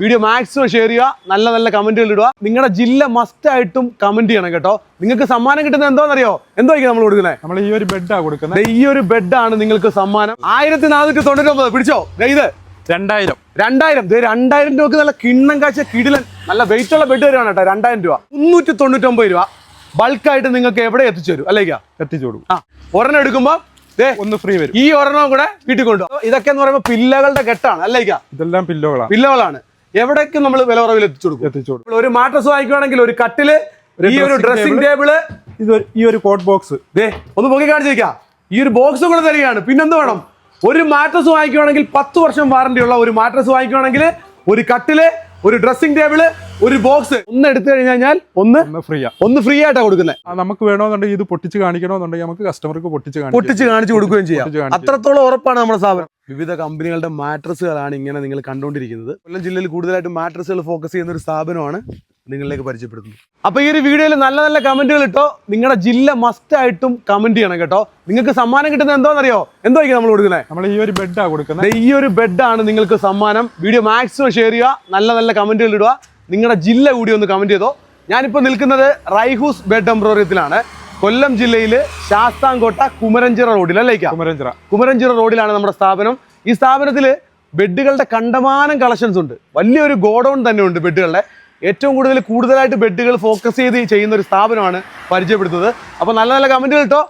Video maximum share ചെയ്യുക. നല്ല നല്ല കമന്റുകൾ ഇടുക. നിങ്ങളുടെ ജില്ല മസ്റ്റ് ആയിട്ടും കമന്റ് ചെയ്യണം കേട്ടോ. നിങ്ങൾക്ക് സമ്മാനം കിട്ടുന്നത് എന്തോന്നറിയോ? എന്തോ നമ്മൾ കൊടുക്കുന്നത്? നമ്മൾ ഈ ഒരു ബെഡാണ് കൊടുക്കുന്നത്. ഈ ഒരു ബെഡാണ് നിങ്ങൾക്ക് സമ്മാനം. ആയിരത്തി നാനൂറ്റി തൊണ്ണൂറ്റി ഒമ്പത് പിടിച്ചോ ഇത്. രണ്ടായിരം. രണ്ടായിരം. ഇത് രണ്ടായിരം രൂപക്ക് നല്ല കിണ്ണം കാഴ്ച കിടിലൻ നല്ല വെയിറ്റ് ഉള്ള ബെഡ് വരുവാണ് കേട്ടോ. രണ്ടായിരം രൂപ. മുന്നൂറ്റി തൊണ്ണൂറ്റൊമ്പത് രൂപ ബൾക്കായിട്ട് നിങ്ങൾക്ക് എവിടെ എത്തിച്ചു തരും അല്ലേക്കാ എത്തിച്ചു കൊടുക്കും ആ ഒരെണ്ണം എടുക്കുമ്പോൾ ഒന്ന് ഫ്രീ വരും. ഈ ഒരെണ്ണം കൂടെ വീട്ടിൽ കൊണ്ടുപോകും ഇതൊക്കെ എന്ന് പറയുമ്പോൾ പില്ലകളുടെ കെട്ടാണ്. അല്ലേക്കാ ഇതെല്ലാം പില്ലോകളാണ് പില്ലകളാണ്. എവിടേക്ക് നമ്മൾ വില കുറവിൽ എത്തിച്ചു കൊടുക്കും? എത്തിച്ചു കൊടുക്കും. ഒരു മാട്രസ് വാങ്ങിക്കുവാണെങ്കിൽ ഒരു കട്ടിൽ ഒരു ഈ ഒരു ഡ്രസ്സിംഗ് ടേബിൾ ഇത് ഈ ഒരു കോട്ട് ബോക്സ് ദേ ഒന്ന് പൊക്കി കാണിച്ചിരിക്കാം. ഈ ഒരു ബോക്സും കൂടെ തരികയാണ്. പിന്നെന്ത് വേണം? ഒരു മാട്രസ് വാങ്ങിക്കുവാണെങ്കിൽ പത്ത് വർഷം വാറന്റി ഉള്ള ഒരു മാട്രസ് വാങ്ങിക്കുവാണെങ്കിൽ ഒരു കട്ടിൽ ഒരു ഡ്രസ്സിംഗ് ടേബിൾ ഒരു ബോക്സ് ഒന്ന് എടുത്തു കഴിഞ്ഞാൽ ഒന്ന് ഫ്രീ ഒന്ന് ഫ്രീ ആയിട്ടാണ് കൊടുക്കുന്നത് നമുക്ക് വേണമെന്നുണ്ടെങ്കിൽ ഇത് പൊട്ടിച്ച് കാണിക്കണമെന്നുണ്ടെങ്കിൽ നമുക്ക് കസ്റ്റമർക്ക് പൊട്ടിച്ച് പൊട്ടിച്ച് കാണിച്ചു കൊടുക്കുകയും ചെയ്യാം. അത്രത്തോളം ഉറപ്പാണ് നമ്മുടെ സ്ഥാപനം. വിവിധ കമ്പനികളുടെ മാട്രസുകളാണ് ഇങ്ങനെ നിങ്ങൾ കണ്ടുകൊണ്ടിരിക്കുന്നത്. കൊല്ലം ജില്ലയിൽ കൂടുതലായിട്ട് മാട്രസുകൾ ഫോക്കസ് ചെയ്യുന്ന ഒരു സ്ഥാപനമാണ് നിങ്ങളിലേക്ക് പരിചയപ്പെടുത്തുന്നത്. അപ്പൊ ഈ ഒരു വീഡിയോയിൽ നല്ല നല്ല കമന്റുകൾ ഇട്ടോ. നിങ്ങളുടെ ജില്ല മസ്റ്റ് ആയിട്ടും കമന്റ് ചെയ്യണം കേട്ടോ. നിങ്ങൾക്ക് സമ്മാനം കിട്ടുന്നത് എന്തോന്നറിയോ എന്തോ നമ്മൾ കൊടുക്കുന്നത് നമ്മൾ ഈ ഒരു ബെഡാ കൊടുക്കുന്നത് ഈ ഒരു ബെഡാണ് നിങ്ങൾക്ക് സമ്മാനം. വീഡിയോ മാക്സിമം ഷെയർ ചെയ്യുക. നല്ല നല്ല കമന്റുകൾ ഇടുക. നിങ്ങളുടെ ജില്ല കൂടി ഒന്ന് കമന്റ് ചെയ്തോ. ഞാനിപ്പോൾ നിൽക്കുന്നത് റൈഹൂസ് ബെഡ് എംബ്രോറിയത്തിലാണ് കൊല്ലം ജില്ലയിലെ ശാസ്താംകോട്ട കുമരഞ്ചിറ റോഡിൽ അല്ലേക്കാ കുമരഞ്ചിറ. കുമരഞ്ചിറ റോഡിലാണ് നമ്മുടെ സ്ഥാപനം. ഈ സ്ഥാപനത്തിൽ ബെഡുകളുടെ കണ്ടമാനം കളക്ഷൻസ് ഉണ്ട്. വലിയൊരു ഗോഡൗൺ തന്നെ ഉണ്ട് ബെഡുകളുടെ. ഏറ്റവും കൂടുതൽ കൂടുതലായിട്ട് ബെഡുകൾ ഫോക്കസ് ചെയ്ത് ചെയ്യുന്ന ഒരു സ്ഥാപനമാണ് പരിചയപ്പെടുത്തുന്നത്. അപ്പോൾ നല്ല നല്ല കമന്റുകൾ കേട്ടോ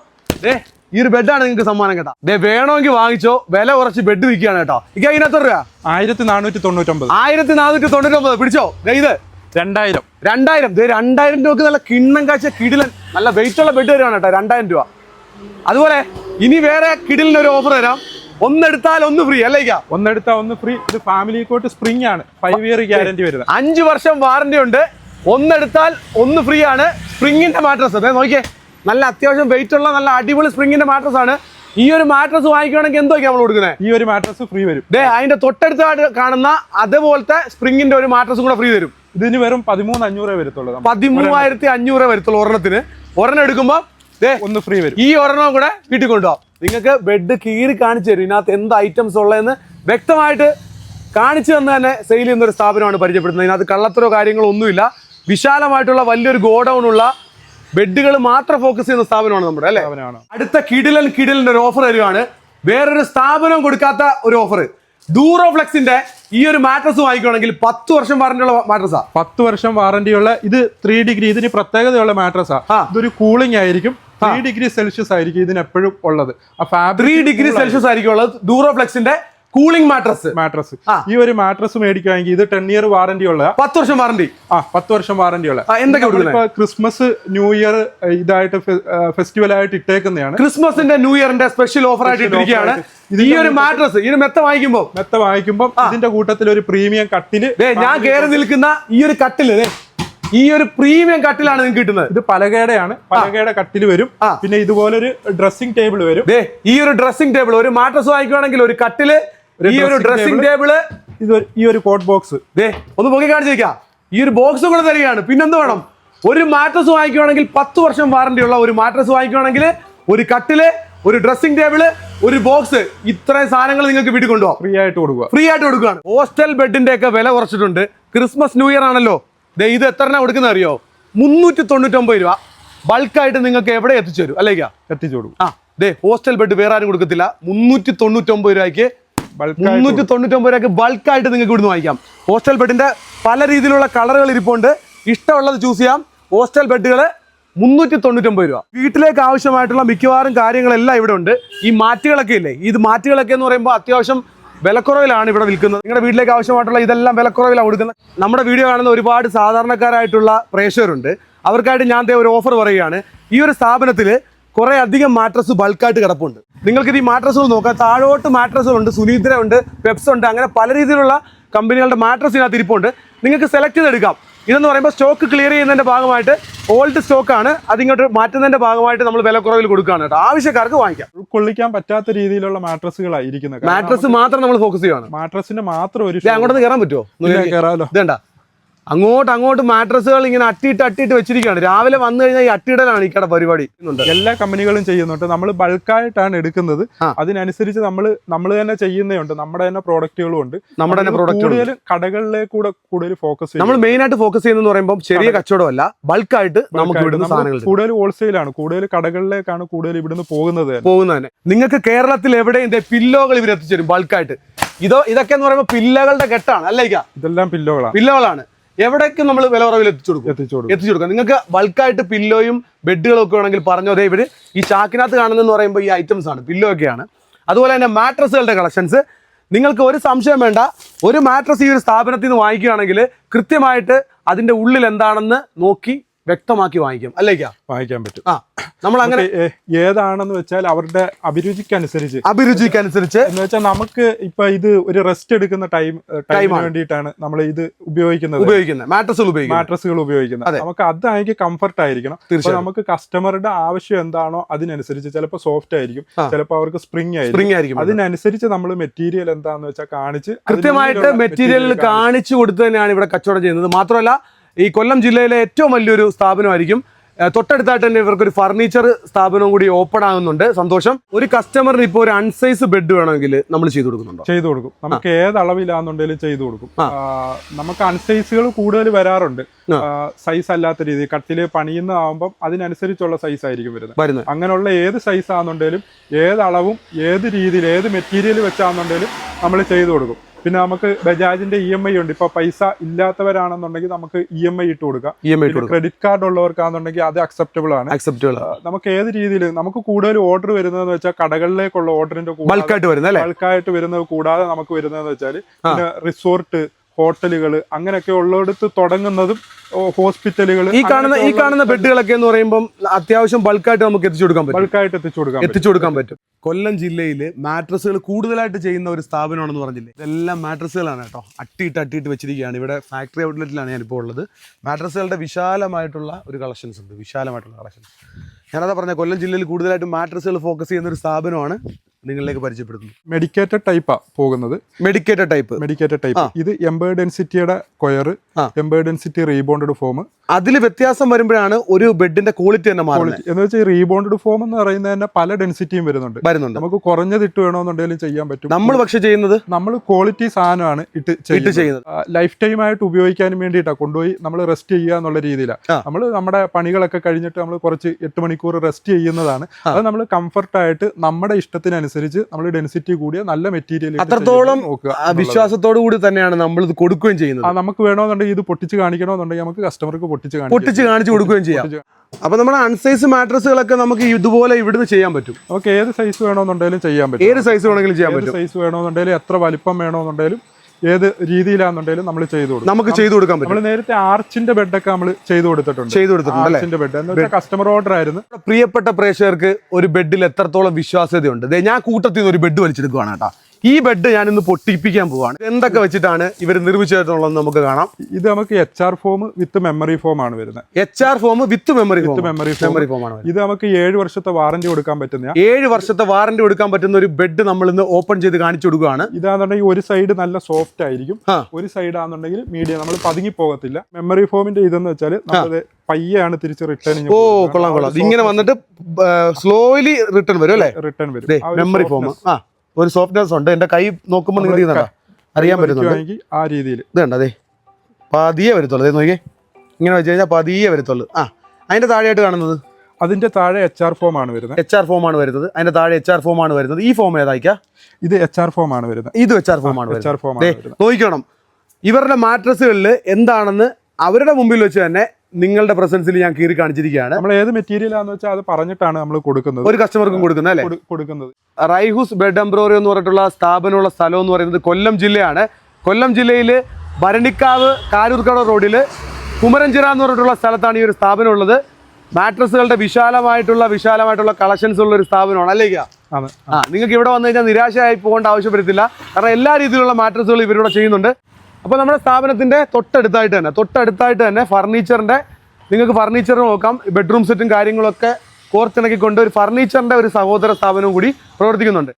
ദേ ഈ ഒരു ബെഡാണ് നിങ്ങൾക്ക് സമ്മാനം കേട്ടോ. ദേ വേണമെങ്കിൽ വാങ്ങിച്ചോ. വില കുറച്ച് ബെഡ് വിൽക്കുകയാണ് കേട്ടോ. ഇക്ക ഇതിനകത്ത് രൂപ ആയിരത്തി നാനൂറ്റി തൊണ്ണൂറ്റൊമ്പത്. ആയിരത്തി നാനൂറ്റി തൊണ്ണൂറ്റൊമ്പത്. പിടിച്ചോ. ഇത്. രണ്ടായിരം. രണ്ടായിരം. രണ്ടായിരം രൂപക്ക് നല്ല കിണ്ണം കാഴ്ച കിടിലൻ നല്ല വെയിറ്റ് ഉള്ള ബെഡ് വരുവാണ് കേട്ടോ രണ്ടായിരം രൂപ. അതുപോലെ ഇനി വേറെ കിടിലിന് ഒരു ഓഫർ തരാം. ഒന്നെടുത്താൽ ഒന്ന് ഫ്രീ അല്ലേക്കാ ഒന്നെടുത്താൽ ഒന്ന് ഫ്രീ ഇത് ഫാമിലി കോട്ട് സ്പ്രിംഗ് ആണ്. ഫൈവ് ഇയർ ഗ്യാരണ്ടി വരുന്നത്. അഞ്ച് വർഷം വാറന്റി ഉണ്ട്. ഒന്നെടുത്താൽ ഒന്ന് ഫ്രീ ആണ്. സ്പ്രിങ്ങിന്റെ മാട്രസ് അതെ നോക്കിയേ നല്ല അത്യാവശ്യം വെയിറ്റ് ഉള്ള നല്ല അടിപൊളി സ്പ്രിങ്ങിന്റെ മാട്രസ് ആണ്. ഈ ഒരു മാട്രസ് വാങ്ങിക്കുകയാണെങ്കിൽ എന്തൊക്കെയാ നമ്മൾ കൊടുക്കുന്നത് ഈ ഒരു മാട്രസ് ഫ്രീ വരും. ദേ അതിന്റെ തൊട്ടടുത്തായിട്ട് കാണുന്ന അതുപോലത്തെ സ്പ്രിങ്ങിന്റെ ഒരു മാട്രസും കൂടെ ഫ്രീ തരും. ഇതിന് വെറും പതിമൂന്ന് അഞ്ഞൂറേ വരത്തുള്ളൂ. പതിമൂവായിരത്തി അഞ്ഞൂറേ വരത്തുള്ളൂ ഒരെണ്ണത്തിന്. ഒരെണ്ണം എടുക്കുമ്പോൾ ദേ ഒന്ന് ഫ്രീ വരും. ഈ ഒരെണ്ണം കൂടെ വീട്ടിൽ കൊണ്ടുപോകാം നിങ്ങൾക്ക് ബെഡ് കീറി കാണിച്ചു തരും. ഇതിനകത്ത് എന്ത് ഐറ്റംസ് ഉള്ളതെന്ന് വ്യക്തമായിട്ട് കാണിച്ചു തന്ന് തന്നെ സെയിൽ ചെയ്യുന്ന ഒരു സ്ഥാപനമാണ് പരിചയപ്പെടുന്നത് ഇതിനകത്ത് കള്ളത്തരോ കാര്യങ്ങളോ ഒന്നുമില്ല. വിശാലമായിട്ടുള്ള വലിയൊരു ഗോഡൗൺ ഉള്ള ബെഡുകൾ മാത്രം ഫോക്കസ് ചെയ്യുന്ന സ്ഥാപനമാണ് നമ്മുടെ അല്ലേ? അടുത്ത കിടിലൻ കിടിലിന്റെ ഒരു ഓഫർ വരികയാണ് വേറൊരു സ്ഥാപനം കൊടുക്കാത്ത ഒരു ഓഫർ ദൂറോഫ്ലെക്സിന്റെ ഈ ഒരു മാട്രസ് വാങ്ങിക്കുകയാണെങ്കിൽ പത്ത് വർഷം വാറന്റിയുള്ള മാട്രസാ പത്ത് വർഷം വാറന്റിയുള്ള ഇത് ത്രീ ഡിഗ്രി ഇതിന് പ്രത്യേകതയുള്ള മാട്രസാ. ഇതൊരു കൂളിംഗ് ആയിരിക്കും. ത്രീ ഡിഗ്രി സെൽഷ്യസ് ആയിരിക്കും ഇതിന് എപ്പോഴും ഉള്ളത്. ത്രീ ഡിഗ്രി സെൽഷ്യസ് ആയിരിക്കും. ഉള്ളത്. ദൂറോഫ്ലെക്സിന്റെ കൂളിംഗ് മാട്രസ്. മാട്രസ്. ഈ ഒരു മാട്രസ് മേടിക്കുകയാണെങ്കിൽ ഇത് ടെൻ ഇയർ വാറന്റി ഉള്ള പത്ത് വർഷം വാറന്റി ആ പത്ത് വർഷം വാറന്റി ഉള്ള. എന്തൊക്കെ ക്രിസ്മസ് ന്യൂ ഇയർ ഇതായിട്ട് ഫെസ്റ്റിവൽ ആയിട്ട് ഇട്ടേക്കുന്നതാണ്. ക്രിസ്മസിന്റെ ന്യൂ ഇയറിന്റെ സ്പെഷ്യൽ ഓഫർ ആയിട്ട് ഇട്ടിരിക്കുകയാണ്. ഈ ഒരു മാട്രസ് ഈ മെത്ത വാങ്ങിക്കുമ്പോൾ മെത്ത വാങ്ങിക്കുമ്പോൾ ഇതിന്റെ കൂട്ടത്തിൽ ഒരു പ്രീമിയം കട്ടിൽ ഞാൻ കയറി നിൽക്കുന്ന ഈ ഒരു കട്ടിൽ ഈ ഒരു പ്രീമിയം കട്ടിലാണ് നിങ്ങൾക്ക് കിട്ടുന്നത്. ഇത് പലകയുടെയാണ്. പലകയുടെ കട്ടിൽ വരും. പിന്നെ ഇതുപോലെ ഒരു ഡ്രസ്സിംഗ് ടേബിൾ വരും ഈ ഒരു ഡ്രസ്സിംഗ് ടേബിൾ ഒരു മാട്രസ് വാങ്ങിക്കുവാണെങ്കിൽ ഒരു കട്ടിൽ ഈ ഒരു ഡ്രസ്സിംഗ് ടേബിൾ ഇത് ഈ ഒരു കോട്ട് ബോക്സ് ദേ ഒന്ന് പൊക്കി കാണിച്ചിരിക്കാം. ഈ ഒരു ബോക്സ് കൂടെ തരികയാണ്. പിന്നെന്ത് വേണം? ഒരു മാട്രസ് വാങ്ങിക്കുവാണെങ്കിൽ പത്ത് വർഷം വാറന്റി ഉള്ള ഒരു മാട്രസ് വാങ്ങിക്കുവാണെങ്കിൽ ഒരു കട്ടിൽ ഒരു ഡ്രസ്സിംഗ് ടേബിൾ ഒരു ബോക്സ് ഇത്രയും സാധനങ്ങൾ നിങ്ങൾക്ക് വീട്ടിൽ കൊണ്ടുപോകാം. ഫ്രീ ആയിട്ട് കൊടുക്കുക. ഫ്രീ ആയിട്ട് കൊടുക്കുകയാണ്. ഹോസ്റ്റൽ ബെഡിന്റെ ഒക്കെ വില കുറച്ചിട്ടുണ്ട്. ക്രിസ്മസ് ന്യൂ ഇയർ ആണല്ലോ. ദേ ഇത് എത്ര കൊടുക്കുന്ന അറിയോ? മുന്നൂറ്റി തൊണ്ണൂറ്റൊമ്പത് രൂപ ബൾക്കായിട്ട് നിങ്ങൾക്ക് എവിടെ എത്തിച്ചു തരും? അല്ലേക്കാ എത്തിച്ചു കൊടുക്കും. ആ ദേ ഹോസ്റ്റൽ ബെഡ് വേറെ ആരും കൊടുക്കത്തില്ല. മുന്നൂറ്റി തൊണ്ണൂറ്റൊമ്പത് രൂപയ്ക്ക് മുന്നൂറ്റി തൊണ്ണൂറ്റൊമ്പത് രൂപയ്ക്ക് ബൾക്കായിട്ട് നിങ്ങൾക്ക് ഇവിടുന്ന് വാങ്ങിക്കാം. ഹോസ്റ്റൽ ബെഡിന്റെ പല രീതിയിലുള്ള കളറുകൾ ഇരിപ്പുണ്ട്. ഇഷ്ടമുള്ളത് ചൂസ് ചെയ്യാം. ഹോസ്റ്റൽ ബെഡുകൾ മുന്നൂറ്റി തൊണ്ണൂറ്റൊമ്പത് രൂപ. വീട്ടിലേക്ക് ആവശ്യമായിട്ടുള്ള മിക്കവാറും കാര്യങ്ങളെല്ലാം ഇവിടെ ഉണ്ട്. ഈ മാറ്റുകളൊക്കെ ഇല്ലേ? ഇത് മാറ്റുകളൊക്കെ എന്ന് പറയുമ്പോൾ അത്യാവശ്യം വിലക്കുറവിലാണ് ഇവിടെ വിൽക്കുന്നത്. നിങ്ങളുടെ വീട്ടിലേക്ക് ആവശ്യമായിട്ടുള്ള ഇതെല്ലാം വിലക്കുറവിലാണ് കൊടുക്കുന്നത്. നമ്മുടെ വീഡിയോ കാണുന്ന ഒരുപാട് സാധാരണക്കാരായിട്ടുള്ള പ്രേക്ഷകരുണ്ട്. അവർക്കായിട്ട് ഞാൻ ഒരു ഓഫർ പറയുകയാണ്. ഈ ഒരു സ്ഥാപനത്തിൽ കുറെ അധികം മാട്രസ് ബൾക്കായിട്ട് കിടപ്പുണ്ട്. നിങ്ങൾക്ക് ഈ മാട്രസുകൾ നോക്കാം. താഴോട്ട് മാട്രസുകൾ ഉണ്ട് സുനീന്ദ്ര ഉണ്ട് പെപ്സ് ഉണ്ട് അങ്ങനെ പല രീതിയിലുള്ള കമ്പനികളുടെ മാട്രസ് ഇതിനകത്ത് ഇരിപ്പുണ്ട്. നിങ്ങൾക്ക് സെലക്ട് ചെയ്തെടുക്കാം. ഇതെന്ന് പറയുമ്പോൾ സ്റ്റോക്ക് ക്ലിയർ ചെയ്യുന്നതിന്റെ ഭാഗമായിട്ട് ഓൾഡ് സ്റ്റോക്കാണ് അതിങ്ങോട്ട് മാറ്റുന്നതിന്റെ ഭാഗമായിട്ട് നമ്മൾ വിലക്കുറവിൽ കൊടുക്കുകയാണ് കേട്ടോ. ആവശ്യക്കാർക്ക് വാങ്ങിക്കാം. ഉൾക്കൊള്ളിക്കാൻ പറ്റാത്ത രീതിയിലുള്ള മാട്രസുകളാണ് ഇരിക്കുന്നത്. മാട്രസ് മാത്രം നമ്മൾ ഫോക്കസ് ചെയ്യുകയാണ് മാട്രസിന്റെ മാത്രം ഒരു അങ്ങോട്ടൊന്ന് അങ്ങോട്ട് കയറാൻ പറ്റുമോ? കയറാമല്ലോ. ഇതേണ്ട. അങ്ങോട്ട് അങ്ങോട്ട് മാട്രസുകൾ ഇങ്ങനെ അട്ടിയിട്ട് അട്ടിയിട്ട് വെച്ചിരിക്കുകയാണ്. രാവിലെ വന്നു കഴിഞ്ഞാൽ ഈ അട്ടിയിടലാണ് ഈ കട പരിപാടി. എല്ലാ കമ്പനികളും ചെയ്യുന്നുണ്ട്. നമ്മൾ ബൾക്കായിട്ടാണ് എടുക്കുന്നത്. അതിനനുസരിച്ച് നമ്മൾ നമ്മൾ തന്നെ ചെയ്യുന്നതുണ്ട് നമ്മുടെ തന്നെ പ്രോഡക്റ്റുകളും ഉണ്ട്. നമ്മുടെ തന്നെ പ്രോഡക്റ്റ് കൂടുതൽ കടകളിലേക്ക് കൂടെ കൂടുതൽ ഫോക്കസ് നമ്മൾ മെയിൻ ആയിട്ട് ഫോക്കസ് ചെയ്യുന്നത് പറയുമ്പോൾ ചെറിയ കച്ചവടമല്ല. ബൾക്കായിട്ട് നമുക്ക് ഇവിടുന്ന് സാധനങ്ങൾ. കൂടുതൽ ഹോൾസെയിലാണ് കൂടുതൽ കടകളിലേക്കാണ് കൂടുതൽ ഇവിടുന്ന് പോകുന്നത്. പോകുന്നത് തന്നെ. നിങ്ങൾക്ക് കേരളത്തിൽ എവിടെയും പില്ലോകൾ ഇവർ എത്തിച്ചേരും ബൾക്കായിട്ട്. ഇതോ ഇതൊക്കെ എന്ന് പറയുമ്പോൾ പില്ലകളുടെ കെട്ടാണ്. അല്ലേക്കാ ഇതെല്ലാം പില്ലോകളാണ് പില്ലോകളാണ്. എവിടേക്ക് നമ്മൾ വില കുറവിൽ എത്തിച്ചു കൊടുക്കും? എത്തിച്ചു കൊടുക്കും. എത്തിച്ചു കൊടുക്കാം. നിങ്ങൾക്ക് ബൾക്കായിട്ട് പില്ലോയും ബെഡുകളും ഒക്കെ വേണമെങ്കിൽ പറഞ്ഞു? അതേ ഇവർ ഈ ചാക്കിനകത്ത് കാണുന്നതെന്ന് പറയുമ്പോൾ ഈ ഐറ്റംസ് ആണ്. പില്ലോ ഒക്കെയാണ്. അതുപോലെ തന്നെ മാട്രസുകളുടെ കളക്ഷൻസ് നിങ്ങൾക്ക് ഒരു സംശയം വേണ്ട. ഒരു മാട്രസ് ഈ ഒരു സ്ഥാപനത്തിൽ നിന്ന് വാങ്ങിക്കുകയാണെങ്കിൽ കൃത്യമായിട്ട് അതിന്റെ ഉള്ളിൽ എന്താണെന്ന് നോക്കി വ്യക്തമാക്കി വാങ്ങിക്കും. അല്ലേക്കാ? വാങ്ങിക്കാൻ പറ്റും. ആ നമ്മൾ അങ്ങനെ ഏതാണെന്ന് വെച്ചാൽ അവരുടെ അഭിരുചിക്കനുസരിച്ച്. അഭിരുചിക്കനുസരിച്ച് എന്ന് വെച്ചാൽ നമുക്ക് ഇപ്പൊ ഇത് ഒരു റെസ്റ്റ് എടുക്കുന്ന ടൈം ടൈമിന് വേണ്ടിയിട്ടാണ് നമ്മൾ ഇത് ഉപയോഗിക്കുന്നത്. ഉപയോഗിക്കുന്നത്. മാട്രസുകൾ ഉപയോഗിക്കുന്നത്. മാട്രസുകൾ ഉപയോഗിക്കുന്നത്. നമുക്ക് അതായിരിക്കും കംഫർട്ട് ആയിരിക്കണം. അപ്പൊ തീർച്ചയായും. നമുക്ക് കസ്റ്റമറുടെ ആവശ്യം എന്താണോ അതിനനുസരിച്ച് ചിലപ്പോൾ സോഫ്റ്റ് ആയിരിക്കും ചിലപ്പോൾ അവർക്ക് സ്പ്രിംഗ് ആയിരിക്കും. സ്പ്രിംഗ് ആയിരിക്കും. അതിനനുസരിച്ച് നമ്മൾ മെറ്റീരിയൽ എന്താന്ന് വെച്ചാൽ കാണിച്ച് കൃത്യമായിട്ട് മെറ്റീരിയൽ കാണിച്ചു കൊടുത്ത് തന്നെയാണ് ഇവിടെ കച്ചവടം ചെയ്യുന്നത്. മാത്രമല്ല ഈ കൊല്ലം ജില്ലയിലെ ഏറ്റവും വലിയൊരു സ്ഥാപനമായിരിക്കും. തൊട്ടടുത്തായിട്ട് തന്നെ ഇവർക്കൊരു ഫർണിച്ചർ സ്ഥാപനവും കൂടി ഓപ്പൺ ആകുന്നുണ്ട്. സന്തോഷം. ഒരു കസ്റ്റമറിന് ഇപ്പോൾ ഒരു അൺസൈസ് ബെഡ് വേണമെങ്കിൽ നമ്മൾ ചെയ്തു കൊടുക്കുന്നുണ്ടോ? ചെയ്തു കൊടുക്കും. നമുക്ക് ഏത് അളവിലാന്നുണ്ടെങ്കിലും ചെയ്തു കൊടുക്കും. നമുക്ക് അൺസൈസുകൾ കൂടുതൽ വരാറുണ്ട്. സൈസ് അല്ലാത്ത രീതി കട്ടിൽ പണിയുന്നതാകുമ്പം അതിനനുസരിച്ചുള്ള സൈസ് ആയിരിക്കും വരുന്നത്. വരുന്നത്. അങ്ങനെയുള്ള ഏത് സൈസ് ആണെന്നുണ്ടെങ്കിലും ഏത് അളവും ഏത് രീതിയിൽ ഏത് മെറ്റീരിയൽ വെച്ചാണെന്നുണ്ടെങ്കിലും നമ്മൾ ചെയ്തു കൊടുക്കും. പിന്നെ നമുക്ക് ബജാജിന്റെ ഇ എം ഐ ഉണ്ട്. ഇപ്പൊ പൈസ ഇല്ലാത്തവരാണെന്നുണ്ടെങ്കിൽ നമുക്ക് ഇ എം ഐ ഇട്ട് കൊടുക്കാം. E M I credit card ഉള്ളവർക്കാണെന്നുണ്ടെങ്കിൽ അത് അക്സെപ്റ്റബിൾ ആണ്. അക്സെപ്റ്റബിൾ നമുക്ക് ഏത് രീതിയിൽ നമുക്ക് കൂടുതൽ ഓർഡർ വരുന്നതെന്ന് വെച്ചാൽ കടകളിലേക്കുള്ള ഓർഡറിന്റെ ബൾക്കായിട്ട് വരുന്നത് ബൾക്കായിട്ട് വരുന്നത് കൂടാതെ നമുക്ക് വരുന്നതെന്ന് വെച്ചാൽ റിസോർട്ട് ഹോട്ടലുകൾ അങ്ങനെയൊക്കെ ഉള്ളിടത്ത് തുടങ്ങുന്നതും ഹോസ്പിറ്റലുകൾ ഈ കാണുന്ന ഈ കാണുന്ന ബെഡുകളൊക്കെ എന്ന് പറയുമ്പോൾ അത്യാവശ്യം ബൾക്കായിട്ട് നമുക്ക് എത്തിച്ചു കൊടുക്കാൻ പറ്റും. ബൾക്കായിട്ട് എത്തിച്ചു കൊടുക്കാം എത്തിച്ചു കൊടുക്കാൻ പറ്റും. കൊല്ലം ജില്ലയിൽ മാട്രസുകൾ കൂടുതലായിട്ട് ചെയ്യുന്ന ഒരു സ്ഥാപനമാണെന്ന് പറഞ്ഞില്ലേ? ഇതെല്ലാം മാട്രസുകളാണ് കേട്ടോ. അട്ടിയിട്ട് അട്ടിയിട്ട് വെച്ചിരിക്കുകയാണ്. ഇവിടെ ഫാക്ടറി ഔട്ട്ലെറ്റിലാണ് ഞാനിപ്പോൾ ഉള്ളത്. മാട്രസുകളുടെ വിശാലമായിട്ടുള്ള ഒരു കളക്ഷൻസ് ഉണ്ട്. വിശാലമായിട്ടുള്ള കളക്ഷൻസ്. ഞാനതാ പറഞ്ഞ കൊല്ലം ജില്ലയിൽ കൂടുതലായിട്ട് മാട്രസുകൾ ഫോക്കസ് ചെയ്യുന്ന ഒരു സ്ഥാപനമാണ് നിങ്ങളിലേക്ക് പരിചയപ്പെടുത്തുന്നു. മെഡിക്കേറ്റഡ് ടൈപ്പാ പോകുന്നത്. മെഡിക്കേറ്റഡ് ടൈപ്പ് മെഡിക്കേറ്റഡ് ടൈപ്പ് ഇത് എംബേർഡ് ഡെൻസിറ്റിയുടെ കൊയർ. എംബേർഡ് ഡെൻസിറ്റി റീബോണ്ടഡ് ഫോം അതിൽ വ്യത്യാസം വരുമ്പോഴാണ് ഒരു ബെഡിന്റെ ക്വാളിറ്റി തന്നെ മാറുന്നത്. എന്ന് വെച്ചാൽ റീബോണ്ടഡ് ഫോം എന്ന് പറയുന്നത് തന്നെ പല ഡെൻസിറ്റിയും വരുന്നുണ്ട്. വരുന്നുണ്ട്. നമുക്ക് കുറഞ്ഞത് ഇട്ട് വേണമെന്നുണ്ടെങ്കിലും ചെയ്യാൻ പറ്റും. നമ്മൾ പക്ഷെ ചെയ്യുന്നത്? നമ്മൾ ക്വാളിറ്റി സാധനമാണ് ഇട്ട് ഇട്ട് ചെയ്യുന്നത്. ലൈഫ് ടൈം ആയിട്ട് ഉപയോഗിക്കാനും വേണ്ടിയിട്ടാണ് കൊണ്ടുപോയി നമ്മൾ റെസ്റ്റ് ചെയ്യുക എന്നുള്ള രീതിയിലാണ് നമ്മൾ നമ്മുടെ പണികളൊക്കെ കഴിഞ്ഞിട്ട് നമ്മൾ കുറച്ച് എട്ട് മണിക്കൂർ റെസ്റ്റ് ചെയ്യുന്നതാണ്. അത് നമ്മൾ കംഫർട്ടായിട്ട് നമ്മുടെ ഇഷ്ടത്തിനനുസരിച്ച് നമ്മൾ ഡെൻസിറ്റി കൂടിയ നല്ല മെറ്റീരിയൽ അത്രത്തോളം വിശ്വാസത്തോടു കൂടി തന്നെയാണ് നമ്മൾ ഇത് കൊടുക്കുകയും ചെയ്യുന്നത്. നമുക്ക് വേണമെന്നുണ്ടെങ്കിൽ ഇത് പൊട്ടിച്ച് കാണിക്കണമെന്നുണ്ടെങ്കിൽ നമുക്ക് കസ്റ്റമർക്ക് പൊട്ടിച്ച്. പൊട്ടിച്ച് കാണിച്ചു കൊടുക്കുകയും ചെയ്യാം. അപ്പൊ നമ്മുടെ അൺസൈസ് മാട്രസുകളൊക്കെ നമുക്ക് ഇതുപോലെ ഇവിടുന്ന് ചെയ്യാൻ പറ്റും. നമുക്ക് ഏത് സൈസ് വേണമെന്നുണ്ടെങ്കിലും ചെയ്യാൻ പറ്റും. ഏത് സൈസ് വേണമെങ്കിലും ചെയ്യാൻ പറ്റും. സൈസ് വേണമെന്നുണ്ടെങ്കിലും എത്ര വലിപ്പം വേണമെന്നുണ്ടെങ്കിലും ഏത് രീതിയിലാണെന്നുണ്ടെങ്കിലും നമ്മൾ ചെയ്തു കൊടുക്കും. നമുക്ക് ചെയ്തു കൊടുക്കാൻ പറ്റും. നമ്മൾ നേരത്തെ ആർച്ചിന്റെ ബെഡ് ബെഡൊക്കെ നമ്മൾ ചെയ്തു കൊടുത്തിട്ടുണ്ട്. ചെയ്തു കൊടുത്തിട്ടുണ്ട് ആർച്ചിന്റെ ബെഡ്. എന്ന് വെച്ചാൽ കസ്റ്റമർ ഓർഡർ ആയിരുന്നു. പ്രിയപ്പെട്ട പ്രേക്ഷകർക്ക് ഒരു ബെഡിൽ എത്രത്തോളം വിശ്വാസ്യതയുണ്ട്. ഞാൻ കൂട്ടത്തിൽ നിന്ന് ഒരു ബെഡ് വലിച്ചെടുക്കുവാണ് കേട്ടോ. ഈ ബെഡ് ഞാൻ ഇന്ന് പൊട്ടിപ്പിക്കാൻ പോവാണ്. എന്തൊക്കെ വെച്ചിട്ടാണ് ഇവർ നിർമ്മിച്ചതെന്നുള്ളത് നമുക്ക് കാണാം. ഇത് നമുക്ക് H R foam with memory foam ആണ് വരുന്നത്. H R foam with memory with memory memory foam ആണ്. ഇത് നമുക്ക് ഏഴ് വർഷത്തെ വാറന്റി കൊടുക്കാൻ പറ്റുന്ന ഏഴ് വർഷത്തെ വാറന്റി കൊടുക്കാൻ പറ്റുന്ന ഒരു ബെഡ് നമ്മൾ ഇന്ന് ഓപ്പൺ ചെയ്ത് കാണിച്ചു കൊടുക്കുകയാണ്. ഇതാണെന്നുണ്ടെങ്കിൽ ഒരു സൈഡ് നല്ല സോഫ്റ്റ് ആയിരിക്കും. ഒരു സൈഡ് ആണെന്നുണ്ടെങ്കിൽ മീഡിയം നമ്മൾ പതുങ്ങി പോകത്തില്ല. മെമ്മറി ഫോമിന്റെ ഇതെന്ന് വെച്ചാൽ നമ്മളത് പയ്യാണ് തിരിച്ച് റിട്ടേൺ ഓ കൊള്ളാം കൊള്ളാം. ഇങ്ങനെ വന്നിട്ട് സ്ലോലി റിട്ടേൺ വരും അല്ലേ? റിട്ടേൺ വരും. മെമ്മറി ഫോം ആ. ഒരു സോഫ്റ്റ്നെസ് ഉണ്ട്. എന്റെ കൈ നോക്കുമ്പോൾ നിങ്ങൾ അറിയാൻ പറ്റുന്നുണ്ട്. ആ രീതിയിൽ. ഇതുണ്ട് അതെ. പതിയെ വരത്തുള്ളൂ. അതെ നോക്കിയേ. ഇങ്ങനെ വെച്ച് കഴിഞ്ഞാൽ പതിയെ വരത്തുള്ളൂ. ആ അതിന്റെ താഴെയായിട്ട് കാണുന്നത്? അതിന്റെ താഴെ എച്ച് ആർ ഫോം ആണ് വരുന്നത്. എച്ച് ആർ ഫോം ആണ് വരുന്നത്. അതിന്റെ താഴെ എച്ച് ആർ ഫോം ആണ് വരുന്നത്. ഈ ഫോം ഏതായിക്കാ? ഇത് എച്ച് ആർ ഫോം ആണ് വരുന്നത്. ഇത് എച്ച് ആർ ഫോം ആണ് എച്ച് ആർ ഫോം നോക്കണം ഇവരുടെ മാട്രസുകളിൽ എന്താണെന്ന് അവരുടെ മുമ്പിൽ വെച്ച് തന്നെ നിങ്ങളുടെ പ്രസൻസിൽ ഞാൻ കീറി കാണിച്ചിരിക്കുകയാണ്. നമ്മൾ ഏത് മെറ്റീരിയൽ ആണെന്ന് വെച്ചാൽ അത് പറഞ്ഞിട്ടാണ് നമ്മൾ കൊടുക്കുന്നത്. ഒരു കസ്റ്റമർക്കും കൊടുക്കുന്നത് അല്ലേ? കൊടുക്കുന്നത്. റൈഹൂസ് ബെഡ് എംബ്രോറി എന്ന് പറഞ്ഞിട്ടുള്ള സ്ഥാപനമുള്ള സ്ഥലം എന്ന് പറയുന്നത് കൊല്ലം ജില്ലയാണ്. കൊല്ലം ജില്ലയിൽ ഭരണിക്കാവ് കാരൂർക്കട റോഡിൽ കുമരഞ്ചിറ എന്ന് പറഞ്ഞിട്ടുള്ള സ്ഥലത്താണ് ഈ ഒരു സ്ഥാപനം ഉള്ളത്. മാട്രസുകളുടെ വിശാലമായിട്ടുള്ള വിശാലമായിട്ടുള്ള കളക്ഷൻസ് ഉള്ള ഒരു സ്ഥാപനമാണ് അല്ലേ ആ നിങ്ങൾക്ക് ഇവിടെ വന്നു കഴിഞ്ഞാൽ നിരാശയായി പോകേണ്ട ആവശ്യം വരത്തില്ല. കാരണം എല്ലാ രീതിയിലുള്ള മാട്രസുകളും ഇവരിവിടെ ചെയ്യുന്നുണ്ട്. അപ്പോൾ നമ്മുടെ സ്ഥാപനത്തിന്റെ തൊട്ടടുത്തായിട്ട് തന്നെ തൊട്ടടുത്തായിട്ട് തന്നെ ഫർണിച്ചറിന്റെ നിങ്ങൾക്ക് ഫർണിച്ചർ നോക്കാം ബെഡ്റൂം സെറ്റും കാര്യങ്ങളൊക്കെ കോർത്തിണക്കിക്കൊണ്ട് ഒരു ഫർണിച്ചറിന്റെ ഒരു സഹോദര സ്ഥാപനവും കൂടി പ്രവർത്തിക്കുന്നുണ്ട്.